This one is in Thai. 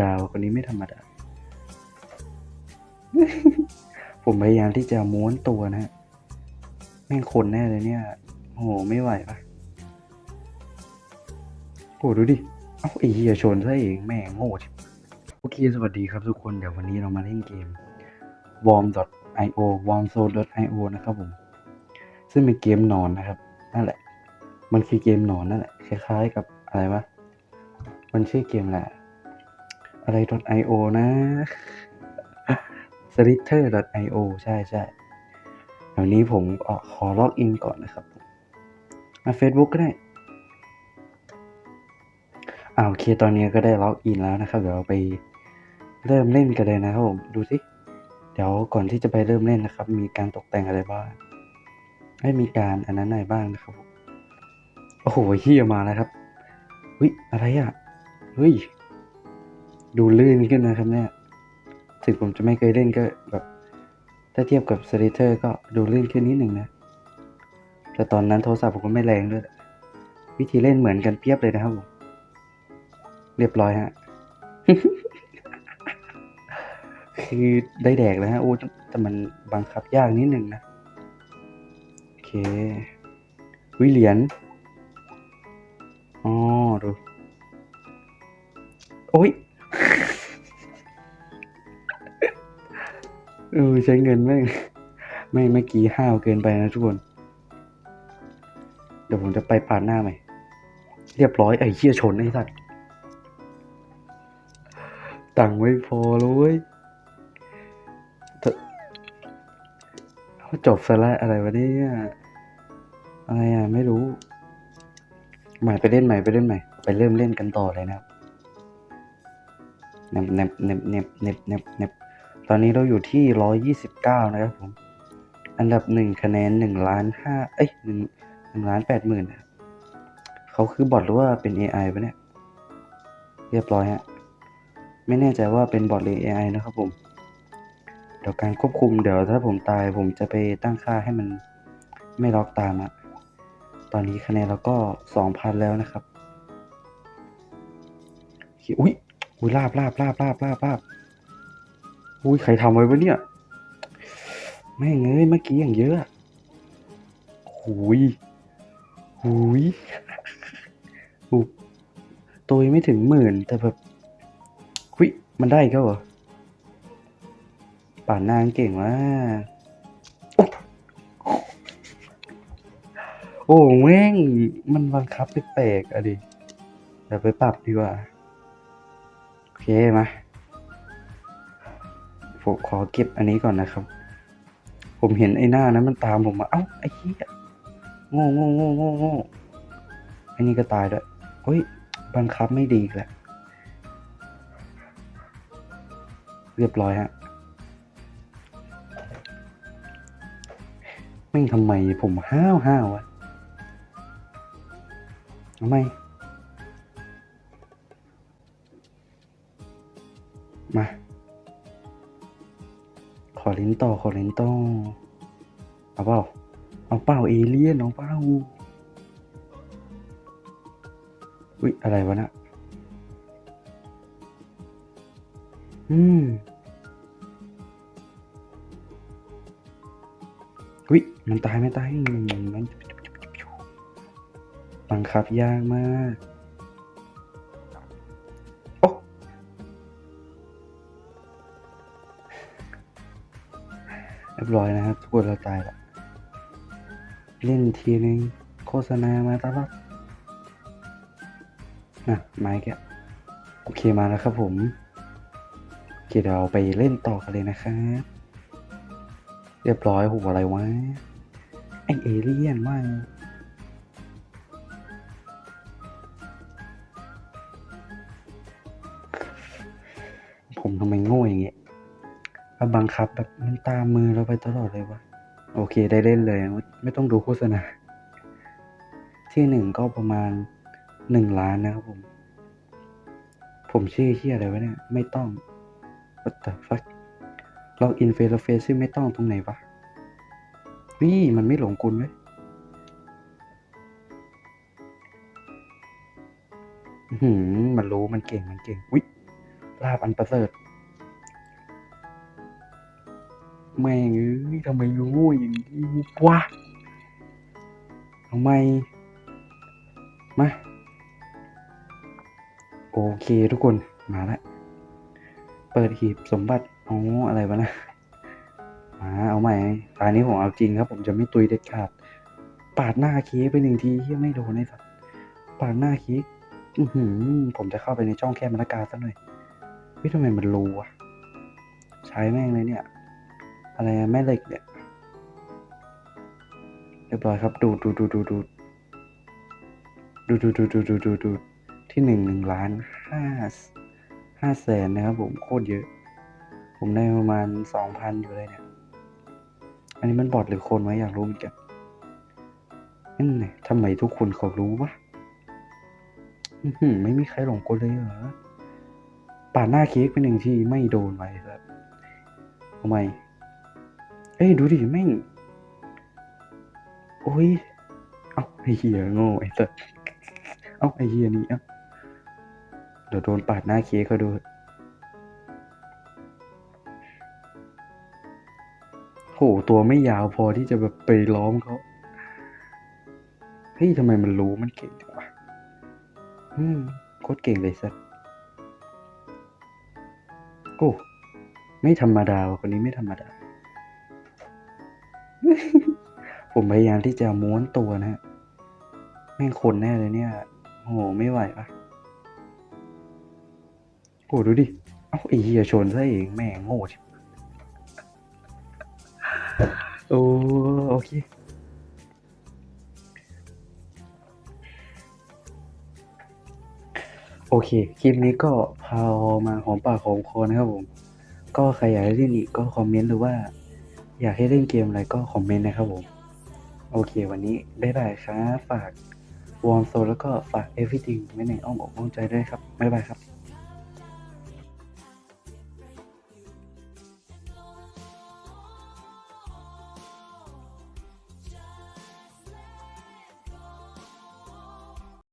ดาคนนี้ไม่ธรรมดา ผมพยายามที่จะม้วนตัวนะฮะแม่งคนแน่เลยเนี่ยโอ้โหไม่ไหวปะโอ้ดูดิ เอ้าไอ้เหี้ยชนซะเองแม่งโง่ชิโอเค สวัสดีครับทุกคนเดี๋ยววันนี้เรามาเล่นเกม warm.io warmzone.io นะครับผม ซึ่งเป็นเกมนอนนะครับ นั่นแหละ มันคือเกมนอนนั่นแหละ คล้ายๆกับอะไรวะ มันชื่อเกมแหละ อะไร .io นะ slither.io ใช่ใช่เดี๋ยวนี้ผมออขอล็อกอินก่อนนะครับมา Facebook ก็ได้อ่าโอเค ตอนนี้ก็ได้ล็อกอินแล้วนะครับ เดี๋ยวเราไปเริ่มเล่นกันเลยนะครับผม ดูสิ เดี๋ยวก่อนที่จะไปเริ่มเล่นนะครับ มีการตกแต่งอะไรบ้าง ให้มีการอันนั้นไหนบ้างนะครับผมโอ้โหเฮียมาแล้วครับเฮ้ยอะไรอะเฮ้ย ดูลื่นขึ้นนะครับเนี่ย ถึงผมจะไม่เคยเล่นก็แบบถ้าเทียบกับส l ิเ t อร์ก็ดูลื่นขึ้นนิดหนึ่งนะ แต่ตอนนั้นโทรศัพท์ผมก็ไม่แรงด้วย วิธีเล่นเหมือนกันเปียบเลยนะครับผม เรียบร้อยฮะ คือได้แดกแล้วฮะโอ้แต่มันบังคับยากนิดหนึ่งนะ โอเค วิเหรียญอ๋อดู โอ้ย ออใช้เงินไม่ไม่เมื่อกี้ห้าวเกินไปนะทุกคน เดี๋ยวผมจะไปปาดหน้าใหม่ เรียบร้อยไอ้เหี้ยชนไอ้สัตว์ตังไม่พอเลยเว้ยเถอะเอาจบซะแล้วอะไรวะเนี่ยอะไรอะไม่รู้ ใหม่ไปเล่นใหม่ไปเล่นใหม่ ไปเริ่มเล่นกันต่อเลยนะครับเน็บเน็บเน็บเน็บเน็บเน็บเน็บ ตอนนี้เราอยู่ที่ร้อยยี่สิบเก้านะครับผม อันดับหนึ่งคะแนนหนึ่งล้านห้าเอ้ยหนึ่งหนึ่งล้านแปดหมื่นนะครับเขาคือบอทหรือว่าเป็น AI ปะเนี่ย เรียบร้อยฮะ ไม่แน่ใจว่าเป็นบอทหรือ AI นะครับผม เดี๋ยวการควบคุมเดี๋ยวถ้าผมตายผมจะไปตั้งค่าให้มันไม่ล็อกตามอะตอนนี้คะแนนเราก็สองพันแล้วนะครับ อุ้ยอุ้ยลาบลาบลาบลาบลาบลาบ อุ้ยใครทำไว้วะเนี่ย แม่งเอ้ยเมื่อกี้อย่างเยอะหุยหุยหูตัวไม่ถึงหมื่นแต่แบบหุยมันได้ก็เหรอป่านนางเก่งมากโอ้แม่งมันบังคับแปลกๆอะดิเดี๋ยวไปปรับดีกว่า โอเคมา ผมขอเก็บอันนี้ก่อนนะครับ ผมเห็นไอ้หน้านั้นมันตามผมมา เอ้าไอ้เหี้ยโง่โง่โง่โง่โง่ไอ้นี่ก็ตายด้วยเฮ้ย บังคับไม่ดีแหละเรียบร้อยฮะแม่งทำไมผมห้าวห้าวอะทำไม มา ขอลิ้นต่อขอลิ้นต่อเอาเปล่าเอาเปล่าเอเลี่ยนเอาเปล่าอุ๊ยอะไรวะนะอืมอุ๊ยมันตายไม่ตายมันบังคับยากมาก เรียบร้อยนะครับ ทุกคนเราตายละเล่นทีนึงโฆษณามาตลอดอะมาอีกโอเคมาแล้วครับผมโอเคเดี๋ยวเราไปเล่นต่อกันเลยนะครับเรียบร้อยโหอะไรวะไอเอเลี่ยนว่าผมทำไมโง่อย่างเงี้ย แล้วบังคับแบบมันตามมือเราไปตลอดเลยวะโอเคได้เล่นเลย ไม่ต้องดูโฆษณา ที่หนึ่งก็ประมาณหนึ่งล้านนะครับผม ผมชื่อที่อะไรวะเนี่ย ไม่ต้อง what the fuck ล็อกอินเฟซเฟซซึ่งไม่ต้องตรงไหนวะวิมันไม่หลงกลไหมหืมมันรู้มันเก่งมันเก่งวิลาบอันประเสริฐ แม่งเอ้ยทำไมโง่อย่างนี้วะทำไม มา โอเคทุกคนมาล้วเปิดหีบสมบัติอ๋ออะไรวะนะมาเอาใหม่ตอนนี้ผมเอาจริงครับ ผมจะไม่ตุยเด็ดขาด ปาดหน้าเค้กไปหนึ่งทีที่ไม่โดนไอ้สัสปาดหน้าเค้กอือหือ ผมจะเข้าไปในช่องแคบมรรกาซะหน่อยเฮ้ยทำไมมันรูวะใช้แม่งเลยเนี่ย อะไรแม่เหล็กเนี่ยเรียบร้อยครับ ดูดูดูดูดูดูดูดูดูดูดูดูที่หนึ่งหนึ่งล้านห้าห้าแสนนะครับผมโคตรเยอะ ผมได้ประมาณสองพันอยู่เลยเนี่ย อันนี้มันบอทหรือคนวะอยากรู้เหมือนกันนั่นไงทำไมทุกคนเขารู้วะไม่มีใครหลงกลเลยเหรอปาดหน้าเค้กไปหนึ่งที่ไม่โดนไว้ครับทำไม เอ้ยดูดิแม่ง โอ้ย เอาไอ้เหี้ยโง่ไอ้สัสเอาไอ้เหี้ยนี่เอาเดี๋ยวโดนปาดหน้าเค้กเขาดูโหตัวไม่ยาวพอที่จะแบบไปล้อมเขาเฮ้ยทำไมมันรู้มันเก่งจังวะอืมโคตรเก่งเลยสัสโอ้ไม่ธรรมดาวคนนี้ไม่ธรรมดา ผมพยายามที่จะม้วนตัวนะฮะแม่งคนแน่เลยเนี่ยโอ้โหไม่ไหวปะโอ้ดูดิ เอ้าไอ้เหี้ยชนซะเองแม่งโง่ชิโอ้โอเคโอเค คลิปนี้ก็พามาหอมปากหอมคอนะครับผม ก็ใครอยากให้เล่นอีกก็คอมเมนต์หรือว่า อยากให้เล่นเกมอะไรก็คอมเมนต์นะครับผม โอเค วันนี้บ๊ายบายครับ ฝากวอร์มโซแล้วก็ฝาก everything ไว้ในอ้อมอกอ้อมใจด้วยครับ บ๊ายบายครับ